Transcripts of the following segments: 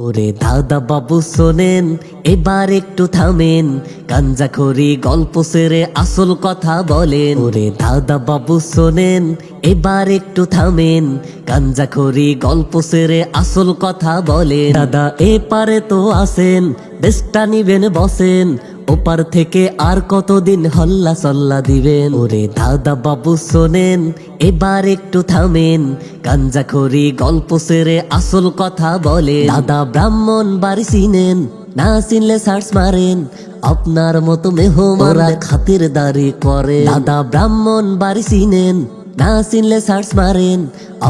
ওরে দাদা বাবু শোনেন, এবার একটু থামেন। গাঞ্জাখড়ি গল্প সেরে আসল কথা বলেন। ওরে দাদা বাবু শোনেন, এবার একটু থামেন। গাঞ্জাখড়ি গল্প সেরে আসল কথা বলেন। দাদা এপারে পারে তো আসেন বেশটা নিবেন বসেন। ওপার থেকে আর কতদিন হল্লা সল্লা দিবেন? ওরে দাদা বাবু, শোনেন, এবার একটু থামেন। গাঞ্জাখড়ি গল্প সেরে আসল কথা বলে দাদা ব্রাহ্মণ বাড়ি চিনেন, না চিনলে সার্চ মারেন। আপনার মতো মেহমানরা খাতির দাঁড়ি করে। দাদা ব্রাহ্মণ বাড়ি চিনেন, না চিনলে সার্চ মারেন।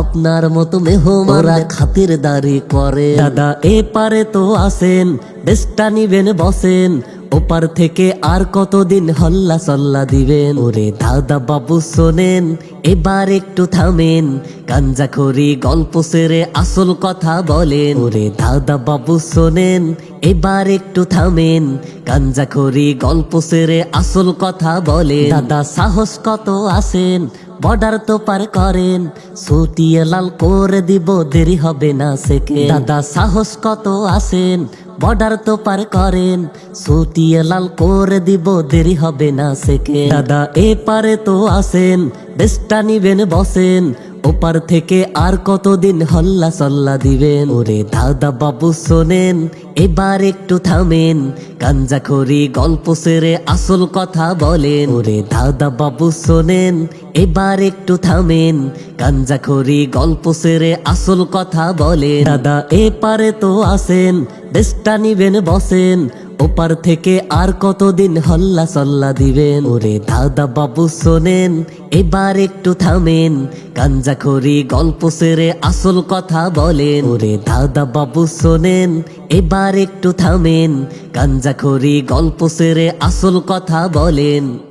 আপনার মতো মেহমানরা খাতির দাঁড়ি করে। দাদা এ পারে তো আসেন বেশটা নিবেন, বসেন। ওপার থেকে আর কতদিন হল্লা সল্লা দিবেন? ওরে দাদা বাবু শোনেন, এবার একটু থামেন। গাঞ্জাখড়ি গল্প সেরে আসল কথা বলেন। ওরে দাদা বাবু শোনেন, এবার একটু থামেন। গাঞ্জাখড়ি গল্প সেরে আসল কথা বলেন। দাদা সাহস কত আসেন বর্ডার তো পার করেন। ছুটিয়ে লাল করে দিব, দেরি হবে না সেকে দাদা সাহস কত আসেন বর্ডার তো পার করেন, সুতিয়ে লাল করে দিব, দেরি হবে না সেকে দাদা এ পারে তো আসেন, বেশটা নিবেন বসেন ওপার থেকে আর কতদিন হল্লা সল্লা দিবেন? ওরে দাদা বাবু শোনেন, এবার একটু থামেন। গাঞ্জাখড়ি গল্প সেরে আসল কথা বলেন। ওরে দাদা বাবু শোনেন, এবার একটু থামেন। গাঞ্জাখড়ি গল্প সেরে আসল কথা বলেন। দাদা এ পারে তো আসেন বেশটা নিবেন বসেন। ওপার থেকে আর কতদিন হল্লা সল্লা দিবেন? ওরে দাদা বাবু শোনেন, এবার একটু থামেন। গাঞ্জাখড়ি গল্প সেরে আসল কথা বলেন। ওরে দাদা বাবু শোনেন, এবার একটু থামেন। গাঞ্জাখড়ি গল্প সেরে আসল কথা বলেন।